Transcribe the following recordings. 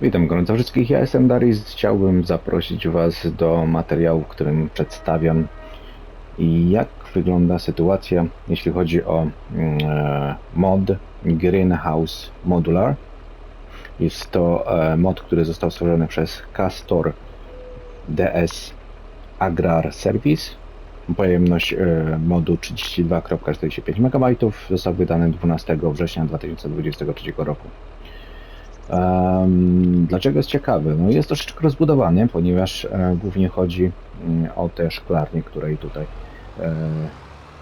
Witam gorąco wszystkich, ja jestem Darius. Chciałbym zaprosić Was do materiału, w którym przedstawiam jak wygląda sytuacja, jeśli chodzi o mm, e, mod Greenhouse Modular. Jest to e, mod, który został stworzony przez Castor DS Agrar Service. Pojemność e, modu 32.45 MB został wydany 12 września 2023 roku. Em, Dlaczego jest ciekawy? No jest troszeczkę rozbudowany, ponieważ e, głównie chodzi mm, o te szklarnie, które tutaj e,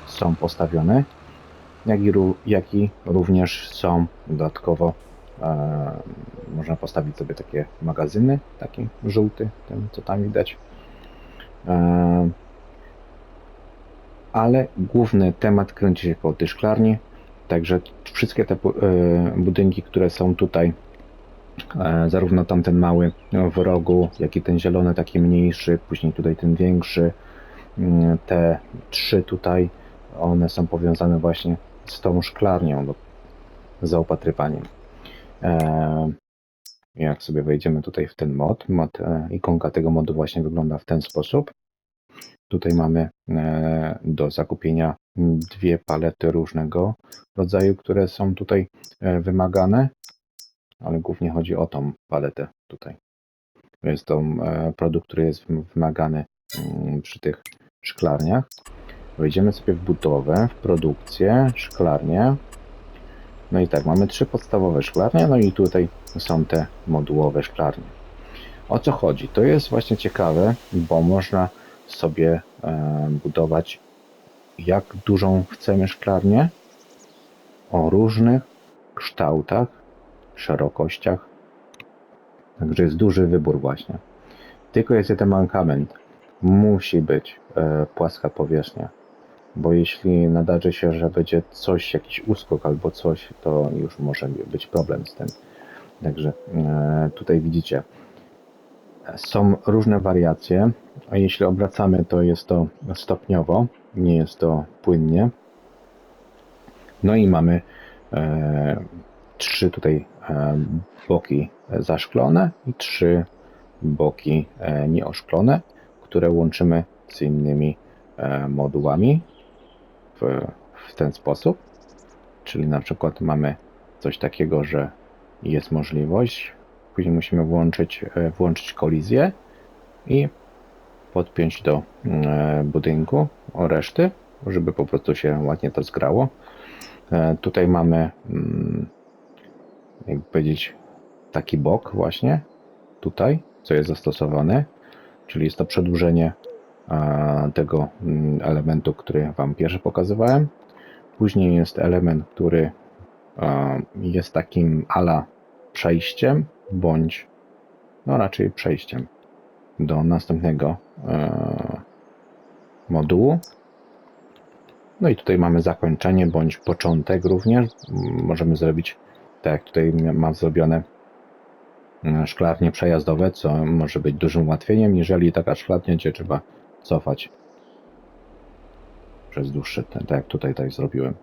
są postawione, jak i, jak i również są dodatkowo e, można postawić sobie takie magazyny, taki żółty, ten co tam widać. E, ale główny temat kręci się koło tej szklarni, także wszystkie te e, budynki, które są tutaj zarówno tamten mały w rogu, jak i ten zielony, taki mniejszy, później tutaj ten większy. Mm, Te trzy tutaj, one są powiązane właśnie z tą szklarnią do zaopatrywaniem. E, Jak sobie wejdziemy tutaj w ten mod, mod e, ikonka tego modu właśnie wygląda w ten sposób. Tutaj mamy e, do zakupienia dwie palety różnego rodzaju, które są tutaj e, wymagane ale głównie chodzi o tą paletę tutaj. To jest to e, produkt, który jest wym- wymagany mm, przy tych szklarniach. Wejdziemy sobie w budowę, w produkcję, szklarnię. No i tak, mamy trzy podstawowe szklarnie, no i tutaj są te modułowe szklarnie. O co chodzi? To jest właśnie ciekawe, bo można sobie e, budować jak dużą chcemy szklarnię o różnych kształtach, szerokościach. Także jest duży wybór właśnie. Tylko jest jeden mankament. Musi być e, płaska powierzchnia. Bo jeśli nadarzy się, że będzie coś, jakiś uskok albo coś, to już może być problem z tym. Także e, tutaj widzicie, są różne wariacje, a jeśli obracamy, to jest to stopniowo, nie jest to płynnie. No i mamy e, trzy tutaj boki zaszklone i trzy boki e, nieoszklone, które łączymy z innymi e, modułami w, w ten sposób. Czyli na przykład mamy coś takiego, że jest możliwość, później musimy włączyć, e, włączyć kolizję i podpiąć do e, budynku o reszty, żeby po prostu się ładnie to zgrało. E, Tutaj mamy mm, jakby powiedzieć, taki bok właśnie tutaj, co jest zastosowane, czyli jest to przedłużenie tego mm, elementu, który Wam pierwszy pokazywałem. Później jest element, który jest takim ala przejściem, bądź no raczej przejściem do następnego e, modułu. No i tutaj mamy zakończenie bądź początek również. Możemy zrobić tak jak tutaj mam zrobione mm, szklarnie przejazdowe, co może być dużym ułatwieniem, jeżeli taka szklarnia będzie trzeba cofać przez dłuższy, ten, tak jak tutaj tak zrobiłem.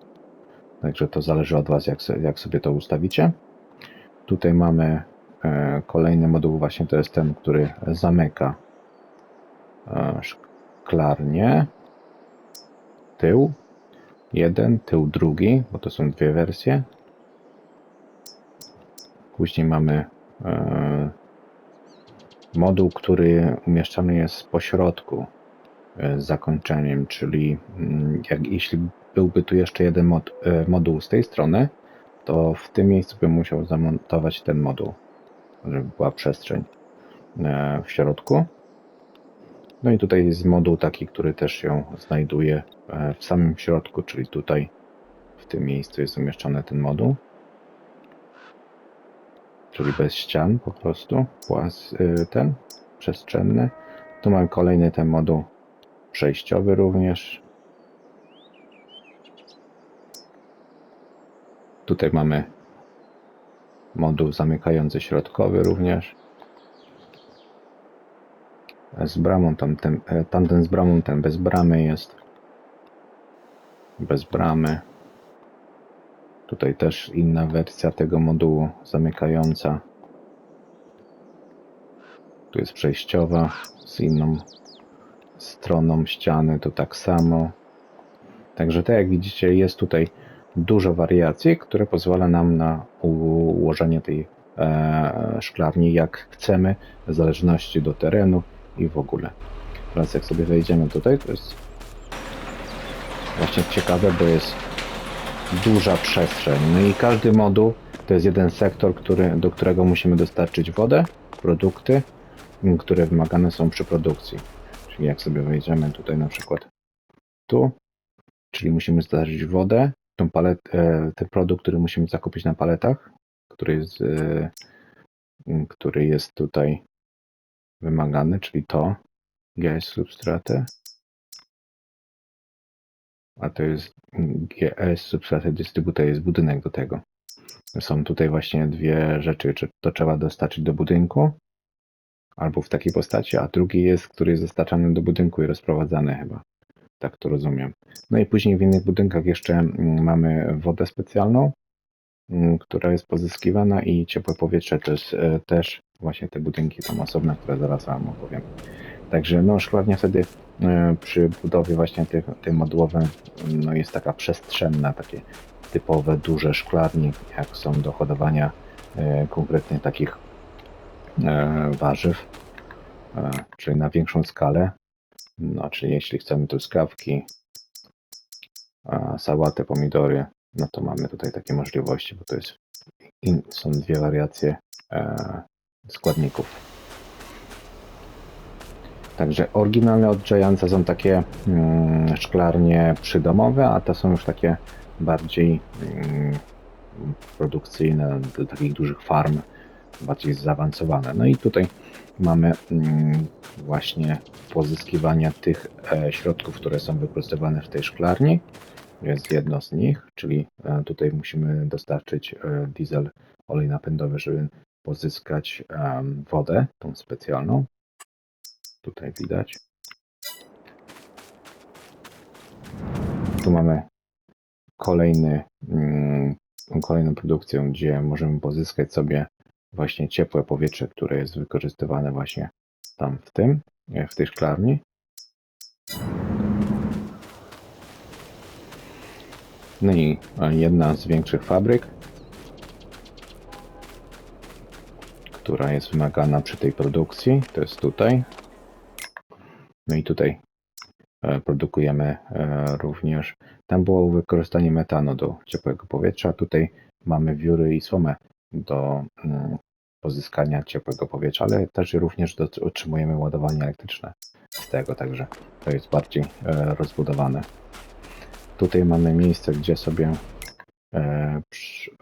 Także to zależy od Was, jak, jak sobie to ustawicie. Tutaj mamy e, kolejny moduł, właśnie to jest ten, który zamyka e, szklarnię. Tył jeden, tył drugi, bo to są dwie wersje. Później mamy e, moduł, który umieszczany jest po środku e, z zakończeniem, czyli mm, jak, jeśli byłby tu jeszcze jeden mod, e, moduł z tej strony, to w tym miejscu bym musiał zamontować ten moduł, żeby była przestrzeń w środku. No i tutaj jest moduł taki, który też się znajduje w samym środku, czyli tutaj w tym miejscu jest umieszczony ten moduł czyli bez ścian po prostu, płas, y, ten przestrzenny. Tu mamy kolejny ten moduł przejściowy również. Tutaj mamy moduł zamykający środkowy również. Z bramą, tamten, e, tamten z bramą, ten bez bramy jest. Bez bramy. Tutaj też inna wersja tego modułu zamykająca. Tu jest przejściowa z inną stroną ściany, to tak samo. Także tak jak widzicie, jest tutaj dużo wariacji, które pozwala nam na ułożenie tej e, szklarni jak chcemy, w zależności do terenu i w ogóle. Teraz jak sobie wejdziemy tutaj, to jest właśnie ciekawe, bo jest duża przestrzeń. No i każdy moduł to jest jeden sektor, który, do którego musimy dostarczyć wodę, produkty, które wymagane są przy produkcji. Czyli jak sobie wejdziemy tutaj na przykład tu, czyli musimy dostarczyć wodę, tą palet, e, ten produkt, który musimy zakupić na paletach, który jest, e, który jest tutaj wymagany, czyli to, GS substraty, a to jest GS substraty dystrybutor, jest budynek do tego. Są tutaj właśnie dwie rzeczy, czy to trzeba dostarczyć do budynku, albo w takiej postaci, a drugi jest, który jest dostarczany do budynku i rozprowadzany chyba. Tak to rozumiem. No i później w innych budynkach jeszcze mm, mamy wodę specjalną, mm, która jest pozyskiwana i ciepłe powietrze to jest e, też właśnie te budynki tam osobne, które zaraz Wam opowiem. Także no szklarnia wtedy e, przy budowie właśnie tych, tej modułowej no jest taka przestrzenna, takie typowe duże szklarnie, jak są do hodowania e, konkretnie takich e, warzyw, czyli na większą skalę. No, czyli jeśli chcemy truskawki, sałatę, pomidory, no to mamy tutaj takie możliwości, bo to jest są dwie wariacje składników. Także oryginalne od Giantsa są takie mm, szklarnie przydomowe, a te są już takie bardziej mm, produkcyjne, do takich dużych farm, bardziej zaawansowane. No i tutaj mamy mm, właśnie pozyskiwanie tych e, środków, które są wykorzystywane w tej szklarni. Jest jedno z nich, czyli e, tutaj musimy dostarczyć e, diesel, olej napędowy, żeby pozyskać em, wodę, tą specjalną. Tutaj widać. Tu mamy kolejny, mm, kolejną produkcję, gdzie możemy pozyskać sobie właśnie ciepłe powietrze, które jest wykorzystywane właśnie tam w tym, e, w tej szklarni. No i e, jedna z większych fabryk, która jest wymagana przy tej produkcji, to jest tutaj. No i tutaj e, produkujemy e, również. Tam było wykorzystanie metanu do ciepłego powietrza. Tutaj mamy wióry i słomę do mm, pozyskania ciepłego powietrza, ale też również otrzymujemy ładowanie elektryczne z tego, także to jest bardziej e, rozbudowane. Tutaj mamy miejsce, gdzie sobie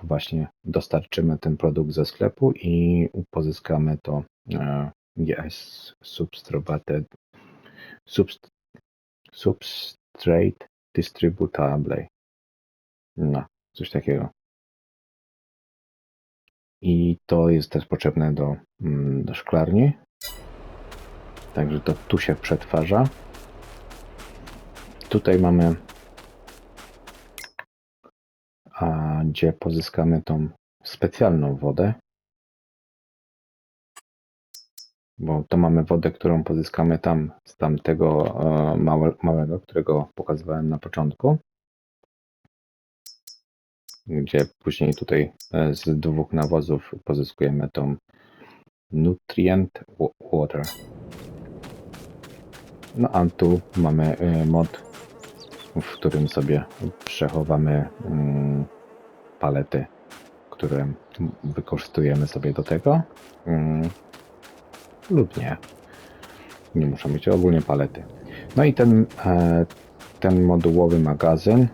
właśnie dostarczymy ten produkt ze sklepu i pozyskamy to GS Substrate subst Substrate Distributable. No, coś takiego. I to jest też potrzebne do, mm, do szklarni. Także to tu się przetwarza. Tutaj mamy, a, gdzie pozyskamy tą specjalną wodę. Bo to mamy wodę, którą pozyskamy tam z tamtego e, małe, małego, którego pokazywałem na początku. Gdzie później tutaj e, z dwóch nawozów pozyskujemy tą nutrient wa- water. No a tu mamy e, mod, w którym sobie przechowamy mm, palety, które wykorzystujemy sobie do tego. Lub nie. Nie muszą być ogólnie palety. No i ten, e, ten modułowy magazyn.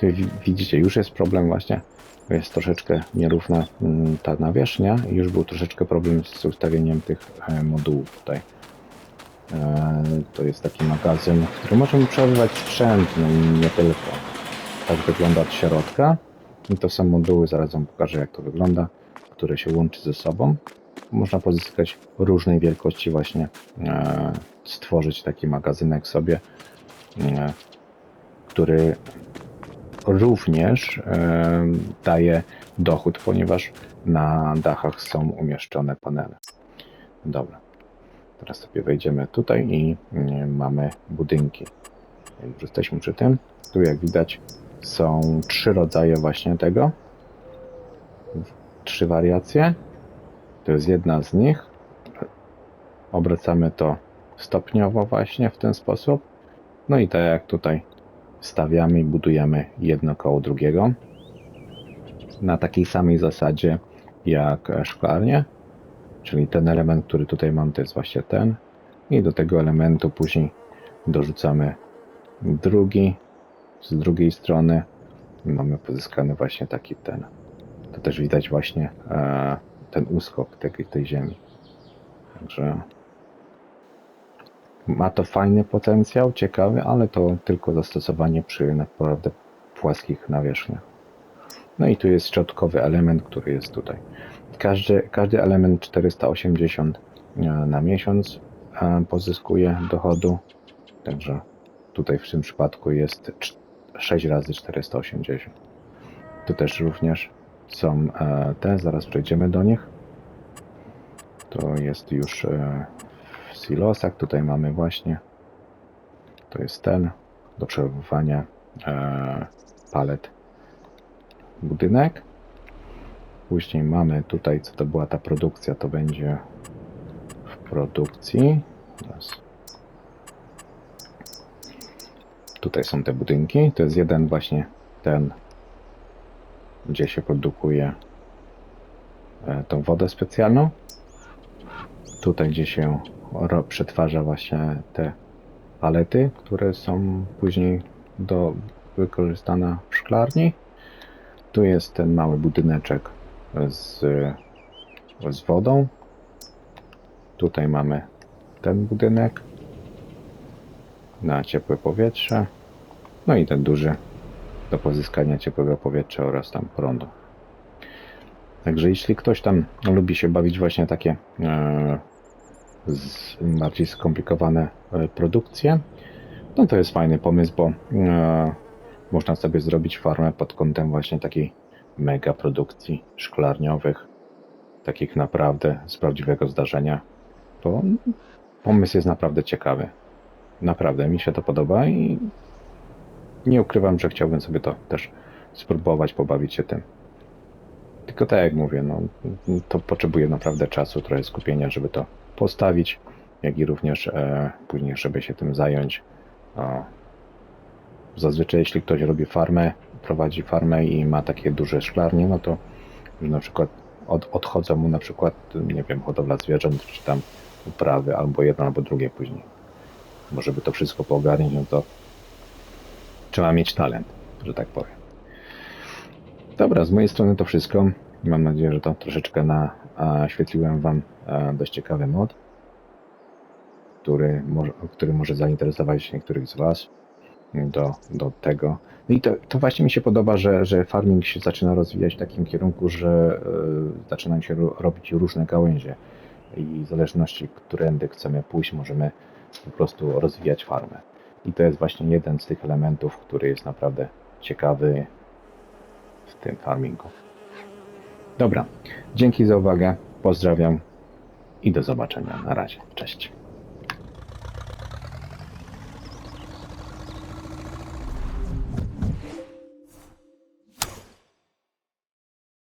Tu wi- widzicie, już jest problem właśnie. Jest troszeczkę nierówna mm, ta nawierzchnia i już był troszeczkę problem z ustawieniem tych e, modułów tutaj. E, To jest taki magazyn, w którym możemy przechowywać sprzęt, no i nie tylko. Tak wygląda od środka. I to są moduły, zaraz Wam pokażę jak to wygląda, które się łączy ze sobą. Można pozyskać różnej wielkości właśnie, e, stworzyć taki magazynek sobie, e, który również e, daje dochód, ponieważ na dachach są umieszczone panele. Dobra. Teraz sobie wejdziemy tutaj i mamy budynki. Już jesteśmy przy tym, tu jak widać są trzy rodzaje właśnie tego. Trzy wariacje. To jest jedna z nich. Obracamy to stopniowo właśnie w ten sposób. No i tak jak tutaj stawiamy i budujemy jedno koło drugiego. Na takiej samej zasadzie jak szklarnie. Czyli ten element, który tutaj mam, to jest właśnie ten. I do tego elementu później dorzucamy drugi z drugiej strony. Mamy pozyskany właśnie taki ten. To też widać właśnie e, ten uskok tej, tej ziemi. Także ma to fajny potencjał, ciekawy, ale to tylko zastosowanie przy naprawdę płaskich nawierzchniach. No i tu jest środkowy element, który jest tutaj. Każdy, każdy element 480 e, na miesiąc e, pozyskuje dochodu. Także tutaj w tym przypadku jest 6 razy 480. Tu też również są e, te, zaraz przejdziemy do nich. To jest już w silosach. Tutaj mamy właśnie, to jest ten do przechowywania palet budynek. Później mamy tutaj, co to była ta produkcja, to będzie w produkcji. Tutaj są te budynki. To jest jeden właśnie ten, gdzie się produkuje e, tą wodę specjalną. Tutaj, gdzie się przetwarza właśnie te palety, które są później do wykorzystane w szklarni. Tu jest ten mały budyneczek z, z wodą. Tutaj mamy ten budynek na ciepłe powietrze. No i ten duży do pozyskania ciepłego powietrza oraz tam prądu. Także jeśli ktoś tam lubi się bawić właśnie takie e, z, bardziej skomplikowane e, produkcje, no to jest fajny pomysł, bo e, można sobie zrobić farmę pod kątem właśnie takiej mega produkcji szklarniowych, takich naprawdę z prawdziwego zdarzenia. To pomysł jest naprawdę ciekawy. Naprawdę mi się to podoba i nie ukrywam, że chciałbym sobie to też spróbować, pobawić się tym. Tylko tak jak mówię, no, to potrzebuje naprawdę czasu, trochę skupienia, żeby to postawić, jak i również e, później, żeby się tym zająć. O, Zazwyczaj jeśli ktoś robi farmę, prowadzi farmę i ma takie duże szklarnie, no to już na przykład od, odchodzą mu na przykład, nie wiem, hodowla zwierząt, czy tam uprawy, albo jedno, albo drugie później. Bo żeby to wszystko poogarnić, no to trzeba mieć talent, że tak powiem. Dobra, z mojej strony to wszystko. Mam nadzieję, że to troszeczkę naświetliłem Wam dość ciekawy mod, który może, który może zainteresować niektórych z Was do, do tego. No i to, to właśnie mi się podoba, że, że farming się zaczyna rozwijać w takim kierunku, że y, zaczynają się ro, robić różne gałęzie i w zależności, którędy chcemy pójść, możemy po prostu rozwijać farmę. I to jest właśnie jeden z tych elementów, który jest naprawdę ciekawy w tym farmingu. Dobra, dzięki za uwagę, pozdrawiam i do zobaczenia. Na razie, cześć.